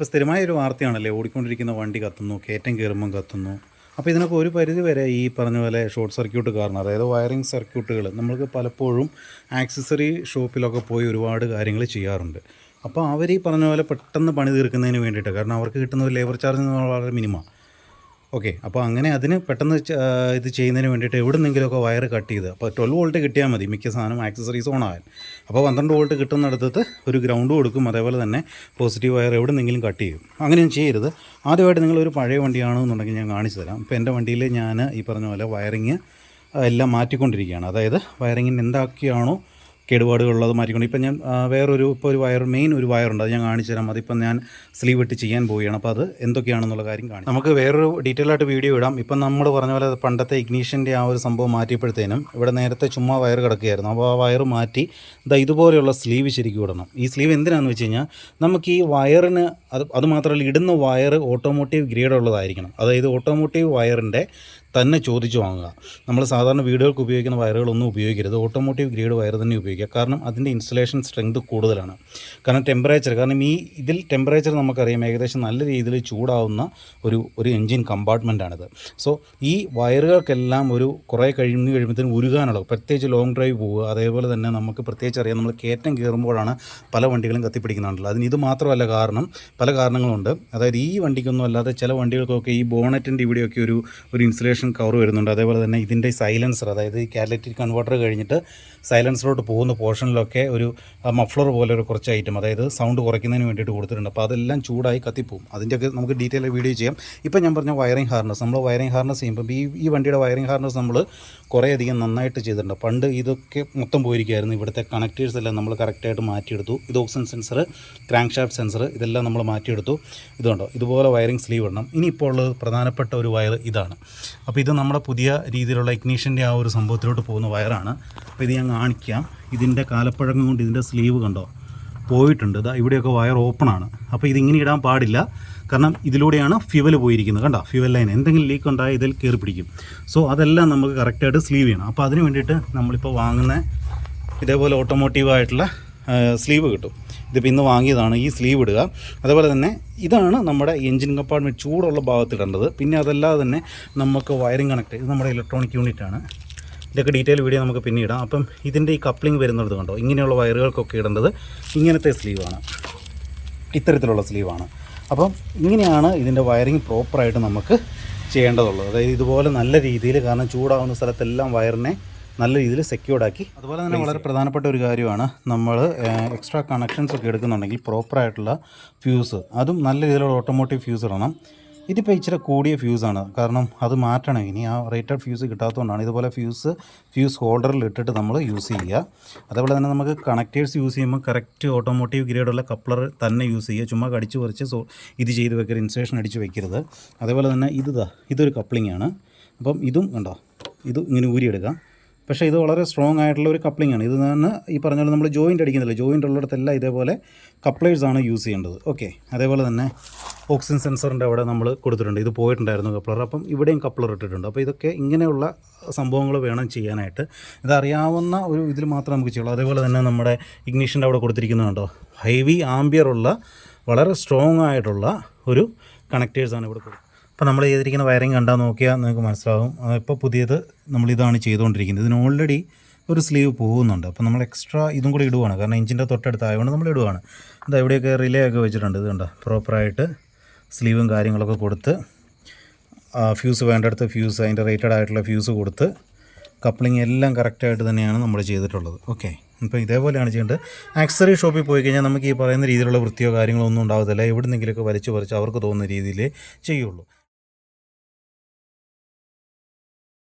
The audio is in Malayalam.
ഇപ്പോൾ സ്ഥിരമായ ഒരു വാർത്തയാണല്ലേ ഓടിക്കൊണ്ടിരിക്കുന്ന വണ്ടി കത്തുന്നു കയറ്റം കയറുമ്പം കത്തുന്നു. അപ്പോൾ ഇതിനൊക്കെ ഒരു പരിധി വരെ ഈ പറഞ്ഞ പോലെ ഷോർട്ട് സർക്യൂട്ട് കാരണം അതായത് വയറിംഗ് സർക്യൂട്ടുകൾ. നമ്മൾക്ക് പലപ്പോഴും ആക്സസറി ഷോപ്പിലൊക്കെ പോയി ഒരുപാട് കാര്യങ്ങൾ ചെയ്യാറുണ്ട്. അപ്പോൾ അവർ ഈ പറഞ്ഞ പോലെ പെട്ടെന്ന് പണി തീർക്കുന്നതിന് വേണ്ടിയിട്ട് കാരണം അവർക്ക് കിട്ടുന്ന ഒരു ലേബർ ചാർജ് എന്ന് വളരെ മിനിമം. ഓക്കെ അപ്പോൾ അങ്ങനെ അതിന് പെട്ടെന്ന് ഇത് ചെയ്യുന്നതിന് വേണ്ടിയിട്ട് എവിടെ നിന്നെങ്കിലുമൊക്കെ വയർ കട്ട് ചെയ്ത് അപ്പോൾ ട്വൽവ് വോൾട്ട് കിട്ടിയാൽ മതി മിക്ക സാധനം ആക്സസറീസ് ഓൺ അപ്പോൾ പന്ത്രണ്ട് വോൾട്ട് കിട്ടുന്നിടത്ത് ഒരു ഗ്രൗണ്ട് കൊടുക്കും അതേപോലെ തന്നെ പോസിറ്റീവ് വയർ എവിടെ നിന്നെങ്കിലും കട്ട് ചെയ്യും. അങ്ങനെയും ചെയ്യരുത്. ആദ്യമായിട്ട് നിങ്ങളൊരു പഴയ വണ്ടിയാണെന്നുണ്ടെങ്കിൽ ഞാൻ കാണിച്ചു തരാം. ഇപ്പോൾ എന്റെ വണ്ടിയിൽ ഞാൻ ഈ പറഞ്ഞ പോലെ വയറിങ് എല്ലാം മാറ്റിക്കൊണ്ടിരിക്കുകയാണ്. അതായത് വയറിങ്ങിന് എന്താക്കിയാണോ കേടുപാടുകളുള്ളത് മാറ്റിക്കൊണ്ട്. ഇപ്പം ഞാൻ വേറൊരു ഇപ്പോൾ ഒരു വയർ മെയിൻ ഒരു വയറുണ്ട് അത് ഞാൻ കാണിച്ചു തരാം. അതിപ്പം ഞാൻ സ്ലീവ് ഇട്ട് ചെയ്യാൻ പോവുകയാണ്. അപ്പോൾ അത് എന്തൊക്കെയാണെന്നുള്ള കാര്യം കാണിക്കും നമുക്ക് വേറൊരു ഡീറ്റെയിൽ ആയിട്ട് വീഡിയോ ഇടാം. ഇപ്പം നമ്മൾ പറഞ്ഞ പോലെ പണ്ടത്തെ ഇഗ്നീഷന്റെ ആ ഒരു സംഭവം മാറ്റിയപ്പോഴത്തേനും ഇവിടെ നേരത്തെ ചുമ്മാ വയർ കിടക്കുകയായിരുന്നു. അപ്പോൾ ആ വയർ മാറ്റി ഇതാ ഇതുപോലെയുള്ള സ്ലീവ് ശരിക്കും ഇടണം. ഈ സ്ലീവ് എന്തിനാണെന്ന് വെച്ച് കഴിഞ്ഞാൽ നമുക്ക് ഈ വയറിന് അത് അത് മാത്രമല്ല ഇടുന്ന വയർ ഓട്ടോമോട്ടീവ് ഗ്രേഡ് ഉള്ളതായിരിക്കണം. അതായത് ഓട്ടോമോട്ടീവ് വയറിന്റെ തന്നെ ചോദിച്ചു വാങ്ങുക. നമ്മൾ സാധാരണ വീടുകൾക്ക് ഉപയോഗിക്കുന്ന വയറുകളൊന്നും ഉപയോഗിക്കരുത്. ഓട്ടോമോട്ടീവ് ഗ്രേഡ് വയർ തന്നെ ഉപയോഗിക്കുക. കാരണം അതിന്റെ ഇൻസ്റ്റലേഷൻ സ്ട്രെങ്ത് കൂടുതലാണ്. കാരണം ടെമ്പറേച്ചർ കാരണം ഈ ഇതിൽ ടെമ്പറേച്ചർ നമുക്കറിയാം ഏകദേശം നല്ല രീതിയിൽ ചൂടാവുന്ന ഒരു ഒരു എൻജിൻ കമ്പാർട്ട്മെന്റാണിത് സോ ഈ വയറുകൾക്കെല്ലാം ഒരു കുറേ കഴിഞ്ഞ് കഴിയുമ്പോഴത്തേനും ഉരുകാനുള്ള പ്രത്യേകിച്ച് ലോങ് ഡ്രൈവ് പോവുക. അതേപോലെ തന്നെ നമുക്ക് പ്രത്യേകിച്ച് അറിയാം നമ്മൾ കയറ്റം കയറുമ്പോഴാണ് പല വണ്ടികളും കത്തിപ്പിടിക്കുന്നുണ്ടല്ലോ. അതിന് ഇത് മാത്രമല്ല കാരണം പല കാരണങ്ങളുണ്ട്. അതായത് ഈ വണ്ടിക്കൊന്നും അല്ലാതെ ചില വണ്ടികൾക്കൊക്കെ ഈ ബോണറ്റിന്റെ ഇവിടെയൊക്കെ ഒരു ഒരു ഇൻസുലേഷൻ കവർ വരുന്നുണ്ട്. അതേപോലെ തന്നെ ഇതിന്റെ സൈലൻസർ അതായത് ഈ കാറ്റലിറ്റിക് കൺവേർട്ടർ കഴിഞ്ഞിട്ട് സൈലൻസറോട്ട് പോകുന്ന പോർഷനിലൊക്കെ ഒരു മഫ്ലർ പോലെ ഒരു കുറച്ച് ഐറ്റം അതായത് സൗണ്ട് കുറയ്ക്കുന്നതിന് വേണ്ടിയിട്ട് കൊടുത്തിട്ടുണ്ട്. അപ്പോൾ അതെല്ലാം ചൂടായി കത്തിപ്പോവും. അതിന്റെയൊക്കെ നമുക്ക് ഡീറ്റെയിൽ വീഡിയോ ചെയ്യാം. ഇപ്പം ഞാൻ പറഞ്ഞ വയറിംഗ് ഹാർനസ് നമ്മൾ വയറിംഗ് ഹാർനസ് ചെയ്യുമ്പോൾ ഈ ഈ വണ്ടിയുടെ വയറിംഗ് ഹാർനസ് നമ്മൾ കുറേയധികം നന്നായിട്ട് ചെയ്തിട്ടുണ്ട്. പണ്ട് ഇതൊക്കെ മൊത്തം പോയിരിക്കുകയായിരുന്നു ഇവിടുത്തെ കണക്റ്റേഴ്സ് എല്ലാം നമ്മൾ കറക്റ്റായിട്ട് മാറ്റിയെടുത്തു. ഇത് oxygen sensor crankshaft sensor ഇതെല്ലാം നമ്മൾ മാറ്റിയെടുത്തു. ഇതുണ്ടോ? ഇതുപോലെ വയറിംഗ് സ്ലീവ് ഇടണം. ഇനിയിപ്പോൾ ഉള്ളത് പ്രധാനപ്പെട്ട ഒരു വയർ ഇതാണ്. അപ്പോൾ ഇത് നമ്മുടെ പുതിയ രീതിയിലുള്ള ഇഗ്നീഷന്റെ ആ ഒരു സംഭവത്തിലോട്ട് പോകുന്ന വയറാണ്. അപ്പോൾ ഇത് ഞാൻ കാണിക്കാം. ഇതിന്റെ കാലപ്പഴക്കം കൊണ്ട് ഇതിന്റെ സ്ലീവ് കണ്ടോ? പോയിട്ടുണ്ട്. ഇതാ ഇവിടെയൊക്കെ വയർ ഓപ്പൺ ആണ്. അപ്പോൾ ഇതിങ്ങനെ ഇടാൻ പാടില്ല. കാരണം ഇതിലൂടെയാണ് ഫ്യുവൽ പോയിരിക്കുന്നത്. കണ്ടോ? ഫ്യുവൽ ലൈൻ എന്തെങ്കിലും ലീക്ക് ഉണ്ടായാൽ ഇതിൽ കയറി പിടിക്കും. സോ അതെല്ലാം നമുക്ക് കറക്റ്റായിട്ട് സ്ലീവ് ചെയ്യണം. അപ്പോൾ അതിന് വേണ്ടിയിട്ട് നമ്മളിപ്പോൾ വാങ്ങുന്ന ഇതേപോലെ ഓട്ടോമോട്ടീവായിട്ടുള്ള സ്ലീവ് കിട്ടും. ഇതിപ്പോൾ ഇന്ന് വാങ്ങിയതാണ് ഈ സ്ലീവ് ഇടുക. അതുപോലെ തന്നെ ഇതാണ് നമ്മുടെ എഞ്ചിൻ കമ്പാർട്ട്മെന്റ് ചൂടുള്ള ഭാഗത്ത് ഇടേണ്ടത്. പിന്നെ അതല്ലാതെ തന്നെ നമുക്ക് വയറിംഗ് കണക്ട് ഇത് നമ്മുടെ ഇലക്ട്രോണിക് യൂണിറ്റ് ആണ്. ഇതൊക്കെ ഡീറ്റെയിൽ വീഡിയോ നമുക്ക് പിന്നെ ഇടാം. അപ്പം ഇതിന്റെ ഈ കപ്ലിംഗ് വരുന്നത് കണ്ടോ? ഇങ്ങനെയുള്ള വയറുകൾക്കൊക്കെ ഇടേണ്ടത് ഇങ്ങനത്തെ സ്ലീവാണ് ഇത്തരത്തിലുള്ള സ്ലീവാണ് അപ്പം ഇങ്ങനെയാണ് ഇതിന്റെ വയറിങ് പ്രോപ്പറായിട്ട് നമുക്ക് ചെയ്യേണ്ടതുള്ളത്. അതായത് ഇതുപോലെ നല്ല രീതിയിൽ കാരണം ചൂടാവുന്ന സ്ഥലത്തെല്ലാം വയറിനെ നല്ല രീതിയിൽ സെക്യൂർഡ് ആക്കി അതുപോലെ തന്നെ വളരെ പ്രധാനപ്പെട്ട ഒരു കാര്യമാണ് നമ്മൾ എക്സ്ട്രാ കണക്ഷൻസ് ഒക്കെ എടുക്കുന്നുണ്ടെങ്കിൽ പ്രോപ്പറായിട്ടുള്ള ഫ്യൂസ് അതും നല്ല രീതിയിലുള്ള ഓട്ടോമോട്ടീവ് ഫ്യൂസ് ഇടണം. ഇതിപ്പോൾ ഇച്ചിരി കൂടിയ ഫ്യൂസാണ് കാരണം അത് മാറ്റണം. ഇനി ആ റേറ്റഡ് ഫ്യൂസ് കിട്ടാത്തതുകൊണ്ടാണ് ഇതുപോലെ ഫ്യൂസ് ഫ്യൂസ് ഹോൾഡറിൽ ഇട്ടിട്ട് നമ്മൾ യൂസ് ചെയ്യുക. അതേപോലെ തന്നെ നമുക്ക് കണക്റ്റേഴ്സ് യൂസ് ചെയ്യുമ്പോൾ കറക്റ്റ് ഓട്ടോമോട്ടീവ് ഗ്രേഡുള്ള കപ്ലർ തന്നെ യൂസ് ചെയ്യുക. ചുമ്മാ കടിച്ചു പറിച്ച് സോ ഇത് ചെയ്ത് വെക്കരുത് ഇൻസ്റ്റേഷൻ അടിച്ച് വെക്കരുത്. അതേപോലെ തന്നെ ഇത് ഇതൊരു കപ്ലിംഗ് ആണ്. അപ്പം ഇതും കണ്ടോ ഇത് ഇങ്ങനെ ഊരിയെടുക്കാം. പക്ഷേ ഇത് വളരെ സ്ട്രോങ് ആയിട്ടുള്ള ഒരു കപ്ലിംഗ് ആണ്. ഇത് തന്നെ ഈ പറഞ്ഞ പോലെ നമ്മൾ ജോയിന്റ് അടിക്കുന്നില്ല? ജോയിന്റ് ഉള്ളിടത്തെല്ലാം ഇതേപോലെ കപ്ലേഴ്സ് ആണ് യൂസ് ചെയ്യേണ്ടത്. ഓക്കെ അതേപോലെ തന്നെ ഓക്സിജൻ സെൻസറിന്റെ അവിടെ നമ്മൾ കൊടുത്തിട്ടുണ്ട്. ഇത് പോയിട്ടുണ്ടായിരുന്നു കപ്ലർ അപ്പം ഇവിടെയും കപ്ലർ ഇട്ടിട്ടുണ്ട്. അപ്പോൾ ഇതൊക്കെ ഇങ്ങനെയുള്ള സംഭവങ്ങൾ വേണം ചെയ്യാനായിട്ട്. ഇതറിയാവുന്ന ഒരു ഇതിൽ മാത്രമേ നമുക്ക് ചെയ്യുള്ളൂ. അതേപോലെ തന്നെ നമ്മുടെ ഇഗ്നീഷന്റെ അവിടെ കൊടുത്തിരിക്കുന്നുണ്ടോ ഹെവി ആംബിയർ ഉള്ള വളരെ സ്ട്രോങ് ആയിട്ടുള്ള ഒരു കണക്റ്റേഴ്സാണ് ഇവിടെ കൊടുക്കുന്നത് അപ്പോൾ നമ്മൾ ചെയ്തിരിക്കുന്ന വയറിങ് കണ്ടാൽ നോക്കിയാൽ നിങ്ങൾക്ക് മനസ്സിലാവും. ഇപ്പോൾ പുതിയത് നമ്മളിതാണ് ചെയ്തുകൊണ്ടിരിക്കുന്നത്. ഇതിന് ഓൾറെഡി ഒരു സ്ലീവ് പോകുന്നുണ്ട്. അപ്പോൾ നമ്മൾ എക്സ്ട്രാ ഇതും കൂടി ഇടുവാണ്. കാരണം എഞ്ചിന്റെ തൊട്ടടുത്ത് ആയതുകൊണ്ട് നമ്മൾ ഇടുവാണ്. ഇത് എവിടെയൊക്കെ റിലേ ഒക്കെ വെച്ചിട്ടുണ്ട്. ഇത് കണ്ടോ? പ്രോപ്പറായിട്ട് സ്ലീവും കാര്യങ്ങളൊക്കെ കൊടുത്ത് ഫ്യൂസ് വേണ്ടടുത്ത് ഫ്യൂസ് അതിന്റെ റേറ്റഡ് ആയിട്ടുള്ള ഫ്യൂസ് കൊടുത്ത് കപ്ലിംഗ് എല്ലാം കറക്റ്റായിട്ട് തന്നെയാണ് നമ്മൾ ചെയ്തിട്ടുള്ളത്. ഓക്കെ അപ്പോൾ ഇതേപോലെയാണ് ചെയ്യേണ്ടത്. ആക്സറി ഷോപ്പിൽ പോയി കഴിഞ്ഞാൽ നമുക്ക് ഈ പറയുന്ന രീതിയിലുള്ള വൃത്തിയോ കാര്യങ്ങളോ ഒന്നും ഉണ്ടാകത്തില്ല എവിടുന്നെങ്കിലുമൊക്കെ വലിച്ചു പറിച്ച് അവർക്ക് തോന്നുന്ന രീതിയിലേ ചെയ്യുള്ളൂ.